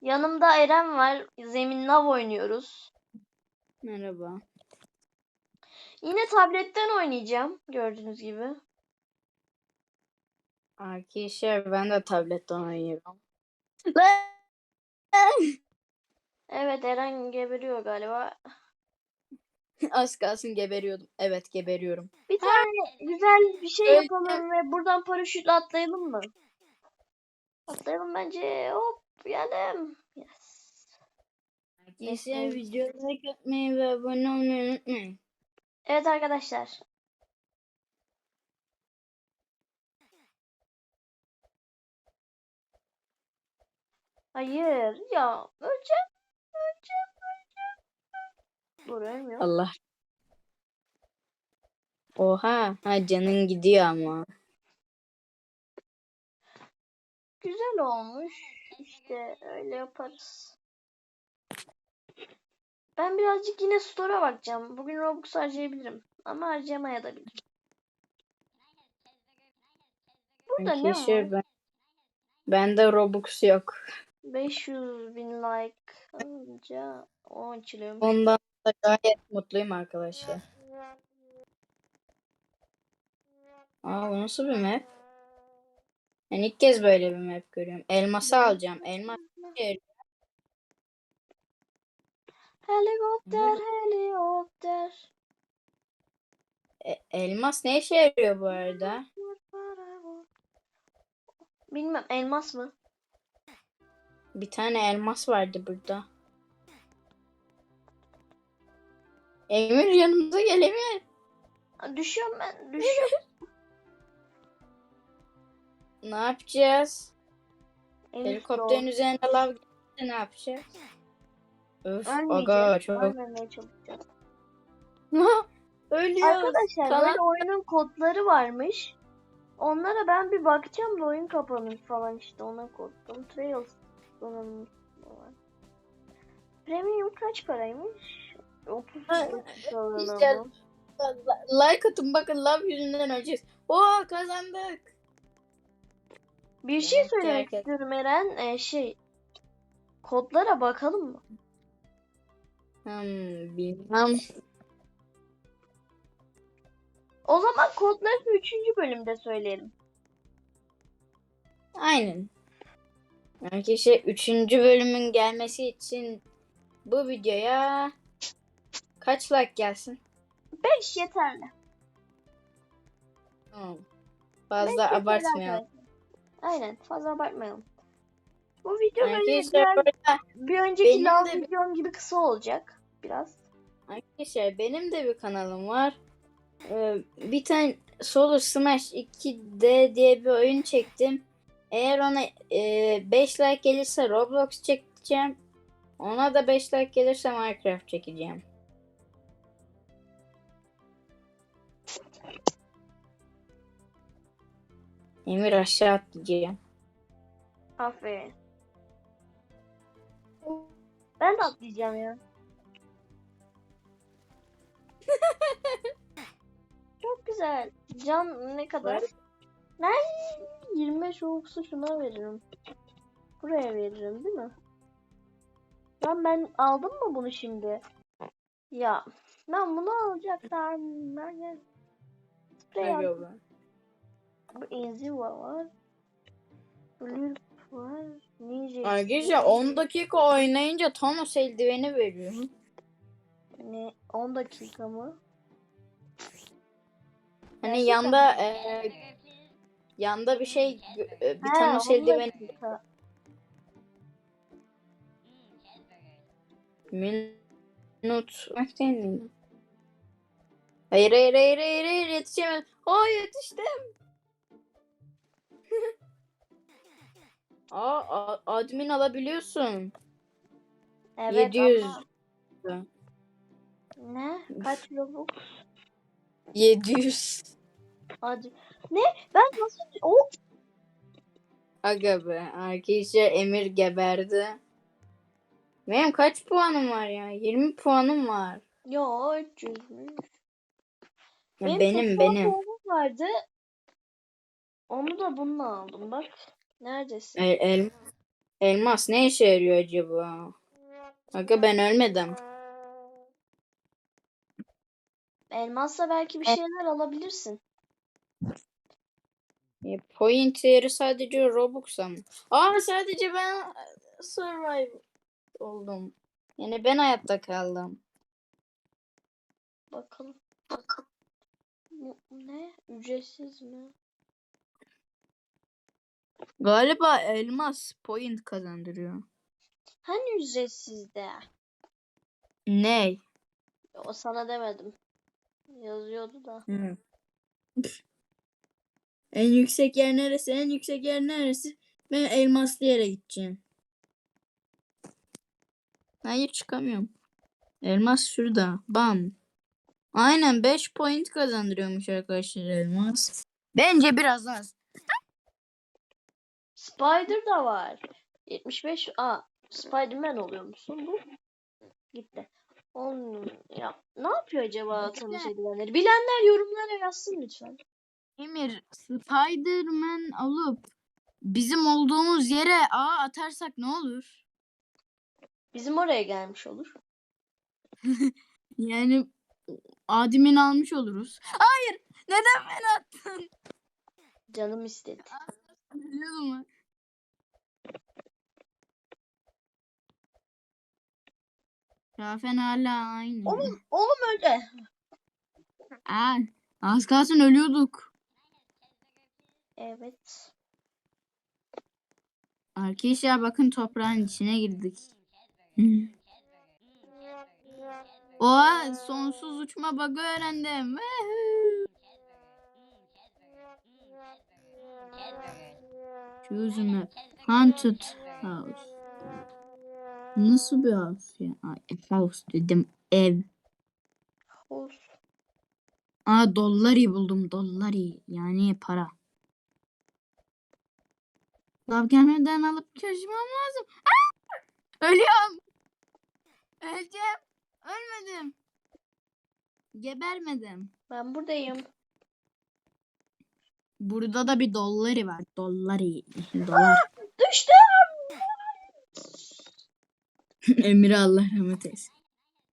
Yanımda Eren var. Zemin Nav oynuyoruz. Merhaba. Yine tabletten oynayacağım. Gördüğünüz gibi. Arkadaşlar ben de tabletten oynuyorum. Evet Eren geberiyor galiba. Az kalsın geberiyordum. Evet geberiyorum. Bir tane güzel bir şey yapalım ve buradan paraşütle atlayalım mı? Atlayalım bence. Hop geldim. Yes. Arkadaşlar videoyu like atmayı ve abone olmayı unutmayın. Evet arkadaşlar. Hayır ya öleceğim. Öleceğim. Öleceğim. Dur ölmüyor. Allah. Oha. Ha canın gidiyor ama. Güzel olmuş. İşte öyle yaparız. Ben birazcık yine store'a bakacağım. Bugün Robux harcayabilirim. Ama harcamaya da bilirim. Burada ne var? ben bende Robux yok. 500 bin like alınca o açılıyormuş. Ondan da gayet mutluyum arkadaşlar. Aa bu nasıl bir map? Ben ilk kez böyle bir map görüyorum. Elması alacağım. Elmas Helikopter, helikopter. e- elmas ne işe yarıyor bu arada? Bilmem elmas mı? Bir tane elmas vardı burada. Emir yanımıza gel Emir. Düşüyorum ben, düşüyorum. Ne yapacağız? Elif Helikopterin üzerine lav gelirse ne yapacağız? Öf aga çok. Ölmemeye. Ölüyoruz. Arkadaşlar Kalan- böyle oyunun kodları varmış. Onlara ben bir bakacağım da oyun kapanır falan işte ona korktum. Trails var. Premium kaç paraymış? 30 İşte- sanırım. Like atın bakın lav yüzünden öleceğiz. Oo kazandık. Bir şey Evet, söylemek herkes- istiyorum Eren. Ee, şey kodlara bakalım mı? Hmm, bilmem. O zaman kodları 3. bölümde söyleyelim. Aynen. Arkadaşlar 3. bölümün gelmesi için bu videoya kaç like gelsin? 5 yeterli. Beş Fazla yeterli abartmayalım. arkadaşlar. Aynen fazla abartmayalım. Bu video böyle Arkadaşlar diğer- bu arada bir önceki benim lav de- videom gibi kısa olacak biraz. Arkadaşlar benim de bir kanalım var. Ee, bir tane Solar Smash 2D diye bir oyun çektim. Eğer ona 5 like gelirse Roblox çekeceğim. Ona da 5 like gelirse Minecraft çekeceğim. Emir aşağı atlayacağım. Aferin. Ben de atlayacağım ya. Çok güzel. Can ne kadar? Ben 25 Robux'u şuna veririm. Buraya veririm değil mi? Lan ben aldım mı bunu şimdi? Ya ben bunu alacaktım. Ben ya. Sprey. Bu Inziva var. Blurp var. Ninja. Arkadaşlar 10 dakika oynayınca Thanos eldiveni veriyor. Ne? 10 dakika mı? Hani Gerçekten yanda mi? e, yanda bir şey e, bir Thanos 10 eldiveni dakika. minut? Hayır hayır hayır hayır hayır yetişemedim. Aa yetiştim. Aa admin alabiliyorsun. Evet 700 ama ne? Kaç Robux? 700 Hadi. Ne? Ben nasıl... O Aga be arkadaşlar Emir geberdi. Benim kaç puanım var ya? 20 puanım var. Yo 300'müş. Ya Benim, benim 80 benim. puanım vardı. Onu da bununla aldım bak. Neredesin? El, el, Elmas ne işe yarıyor acaba? Aga ben ölmedim. Elmasla belki bir şeyler alabilirsin. E, point yeri sadece Robux'a mı? Aa sadece ben e, survive oldum. Yani ben hayatta kaldım. Bakalım. Bu ne? Ücretsiz mi? Galiba elmas point kazandırıyor. Hani ücretsizdi? Ne? O sana demedim. Yazıyordu da. En yüksek yer neresi? En yüksek yer neresi? Ben elmaslı yere gideceğim. Hayır çıkamıyorum. Elmas şurada. Bam. Aynen 5 point kazandırıyormuş arkadaşlar elmas. Bence biraz az. Spider da var. 75. Aa, Spider-Man oluyor musun bu? Gitti. On, ya, ne yapıyor acaba Gitti. Thanos edilenleri? Bilenler yorumlara yazsın lütfen. Emir Spider-Man alıp bizim olduğumuz yere ağ atarsak ne olur? Bizim oraya gelmiş olur. Yani Adem'in almış oluruz. Hayır. Neden beni attın? Canım istedi. Biliyordum Rafen hala aynı. Oğlum, oğlum öyle. Aa, az kalsın ölüyorduk. Evet. Arkadaşlar bakın toprağın içine girdik. Oha sonsuz uçma bug'ı öğrendim. Choose a. Haunted house. Nasıl bir house ya? Ay, house dedim ev. Olsun. Aa dollari buldum dollari yani para. Lav gelmeden alıp kaçmam lazım. Aa! Ölüyorum. Öleceğim. Ölmedim. Gebermedim. Ben buradayım. Burada da bir dollari var. Dollari. Dolar. Düştüm. Emir Allah rahmet eylesin.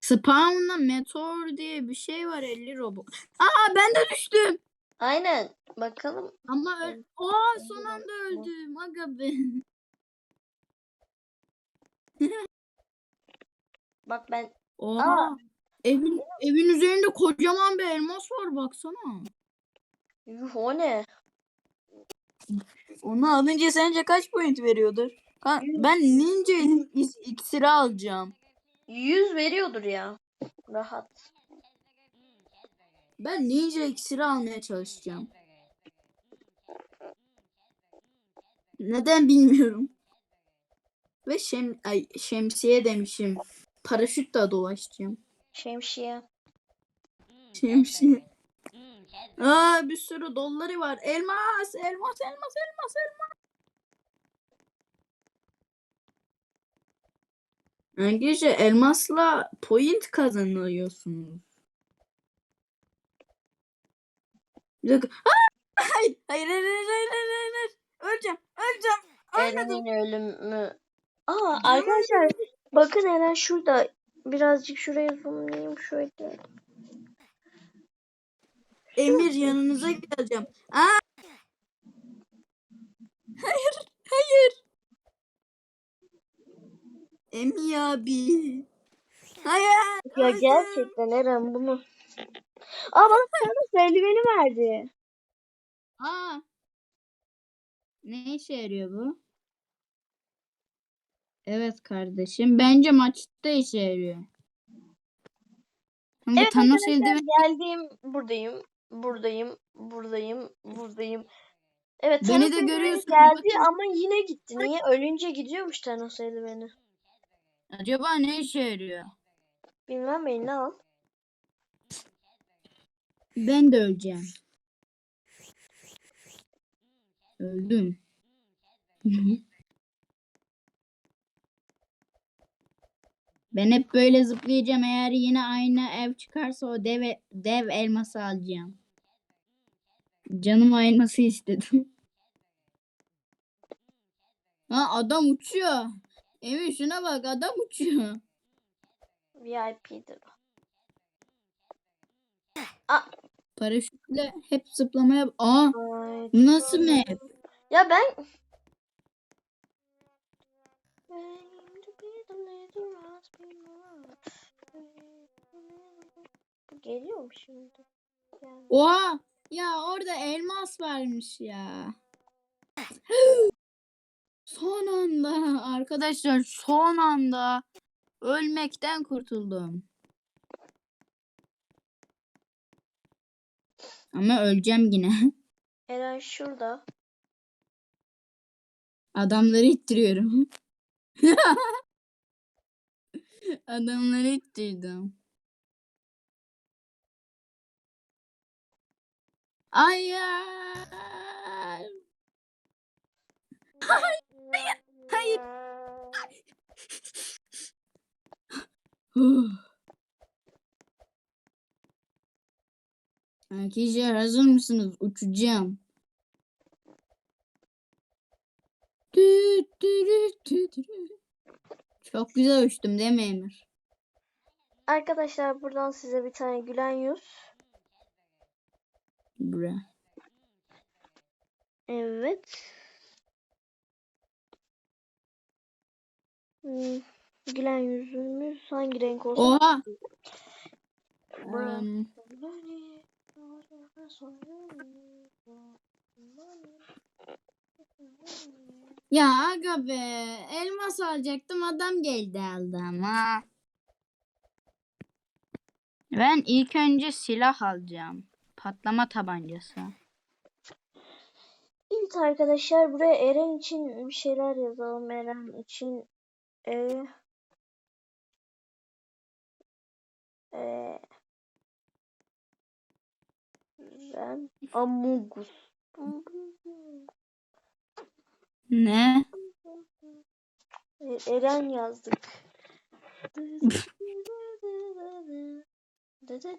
Spawn'la meteor diye bir şey var 50 robot. Aa ben de düştüm. Aynen. Bakalım. Ama öl Aa son anda öldüm. Aga be. Bak ben Oha. Evin, evin üzerinde kocaman bir elmas var baksana. yuh o ne? Onu alınca sence kaç point veriyordur? Ka- Ben ninja is- iksiri alacağım. 100 veriyordur ya. Rahat. Ben ninja iksiri almaya çalışacağım. Neden bilmiyorum. Ve şem ay, şemsiye demişim. Paraşütle dolaşacağım. Şemsiye. Şemsiye. Aa bir sürü doları var. Elmas, elmas, elmas, elmas, elmas. Arkadaşlar elmasla point kazanıyorsunuz. Bir dakika. Aa! Hayır, hayır, hayır, hayır, hayır, hayır, hayır, hayır. Öleceğim, öleceğim. Ölmedim. Eren'in ölümü. Aa arkadaşlar bakın Eren şurada. Birazcık şuraya zoomlayayım şöyle. Emir yanınıza geleceğim. Aa! Hayır, hayır. Emir abi. Hayır. Ya öldüm. gerçekten Eren bunu. Aa bana sana eldiveni verdi. Aa. Ne işe yarıyor bu? Evet kardeşim. Bence maçta işe yarıyor. Bu Evet Thanos eldiveni geldim. Buradayım. Buradayım. Buradayım. Buradayım. Evet Beni Thanos de görüyorsun, geldi ama yine gitti. Niye? Ölünce gidiyormuş Thanos eldiveni. Acaba ne işe yarıyor? Bilmem eline al. Ben de öleceğim. Öldüm. Ben hep böyle zıplayacağım. Eğer yine aynı ev çıkarsa o dev, dev elması alacağım. Canım elması istedim. Ha adam uçuyor. Emir şuna bak adam uçuyor. VIP'dir. Paraşütle hep zıplamaya... Aa Ay, nasıl map? Ya ben Geliyor mu şimdi? Yani. Oha! Ya orada elmas varmış ya. Son anda arkadaşlar son anda ölmekten kurtuldum. Ama öleceğim yine. Eren şurada. Adamları ittiriyorum. Adamları ittirdim. Hayır. Hayır. Huh. Arkadaşlar hazır mısınız? Uçacağım. Çok güzel uçtum değil mi Emir? Arkadaşlar buradan size bir tane gülen yüz. Bra. Evet. Hmm, Gülen yüzümüz hangi renk olsun? Oha. Um, ya aga be. Elmas alacaktım adam geldi aldı ama. Ben ilk önce silah alacağım. Patlama tabancası. Evet arkadaşlar buraya Eren için bir şeyler yazalım. Eren için e, e, Eren Amugus. Ne? Eren yazdık.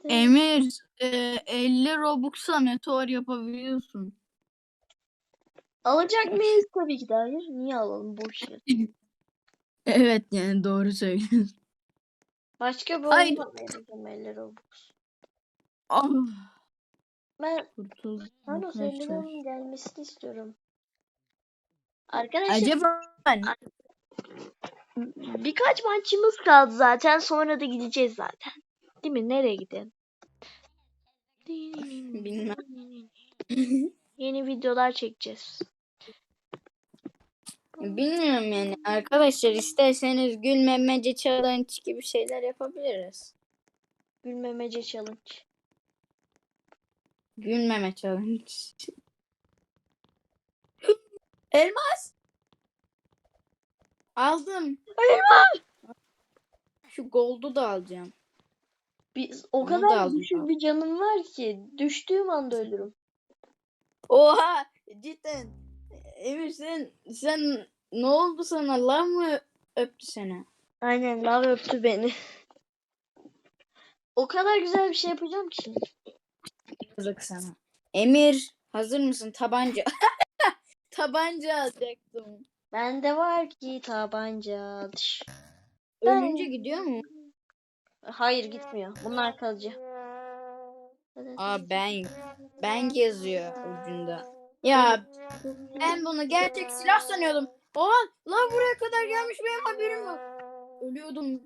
Emir e, 50 Robux'a meteor yapabiliyorsun. Alacak mıyız? Tabii ki de hayır. Niye alalım? Boş yer. Evet yani doğru söylüyorsun. Başka bir Hayır. oyun vereceğim 50 Robux. Ah, Ben kurtuldum Thanos arkadaşlar. eldivenin gelmesini istiyorum. Arkadaşlar Acaba birkaç maçımız kaldı zaten. Sonra da gideceğiz zaten. Değil mi? Nereye gidelim? Bilmem. Yeni videolar çekeceğiz. Bilmiyorum yani. Arkadaşlar isterseniz gülmemece challenge gibi şeyler yapabiliriz. Gülmemece challenge. Gülmeme challenge. Elmas. Aldım. Elmas! Şu gold'u da alacağım. Biz, o Onu da kadar aldım düşük bir canım var ki düştüğüm anda ölürüm. Oha cidden. Emir sen sen ne oldu sana? Allah mı öptü seni? Aynen lav öptü beni. O kadar güzel bir şey yapacağım ki. Yazık sana. Emir hazır mısın? Tabanca. Tabanca alacaktım. Bende var ki tabanca. Ölünce gidiyor mu? Hayır gitmiyor. Bunlar kalıcı. Aa ben ben yazıyor ucunda. Ya ben bunu gerçek silah sanıyordum. Oha lan buraya kadar gelmiş benim haberim yok. Ölüyordum.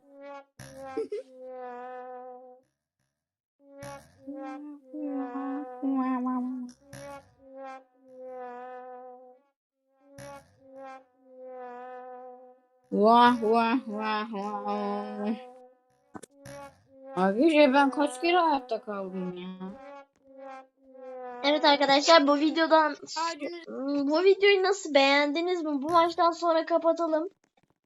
Vah vah vah vah. Arkadaşlar ben kaç kere hayatta kaldım ya. Evet arkadaşlar bu videodan Hmm, bu videoyu nasıl beğendiniz mi? Bu maçtan sonra kapatalım.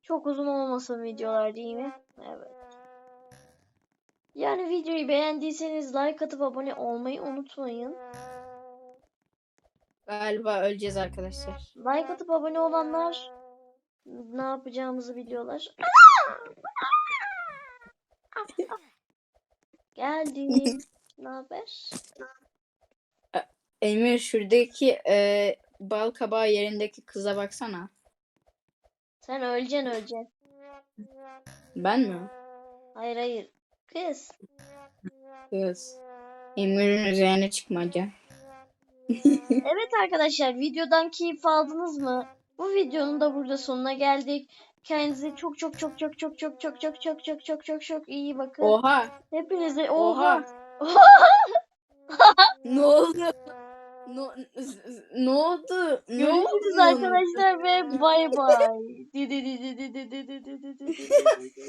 Çok uzun olmasın videolar değil mi? Evet. Yani videoyu beğendiyseniz like atıp abone olmayı unutmayın. Galiba öleceğiz arkadaşlar. Like atıp abone olanlar ne yapacağımızı biliyorlar. Geldim. ne haber? Emir şuradaki e, bal kabağı yerindeki kıza baksana. Sen öleceksin öleceksin. Ben mi? Hayır hayır. Kız. Kız. Emir'in üzerine çıkmaca. Evet arkadaşlar videodan keyif aldınız mı? Bu videonun da burada sonuna geldik. Kendinize çok çok çok çok çok çok çok çok çok çok çok çok çok iyi bakın. Oha. Hepinize Oha. oha ne oldu? No, ne oldu? Ne Görüşürüz oldu? arkadaşlar ve bay bay.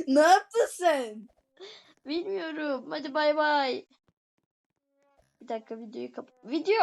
ne yaptın sen? Bilmiyorum. Hadi bay bay. Bir dakika videoyu kapat. Video.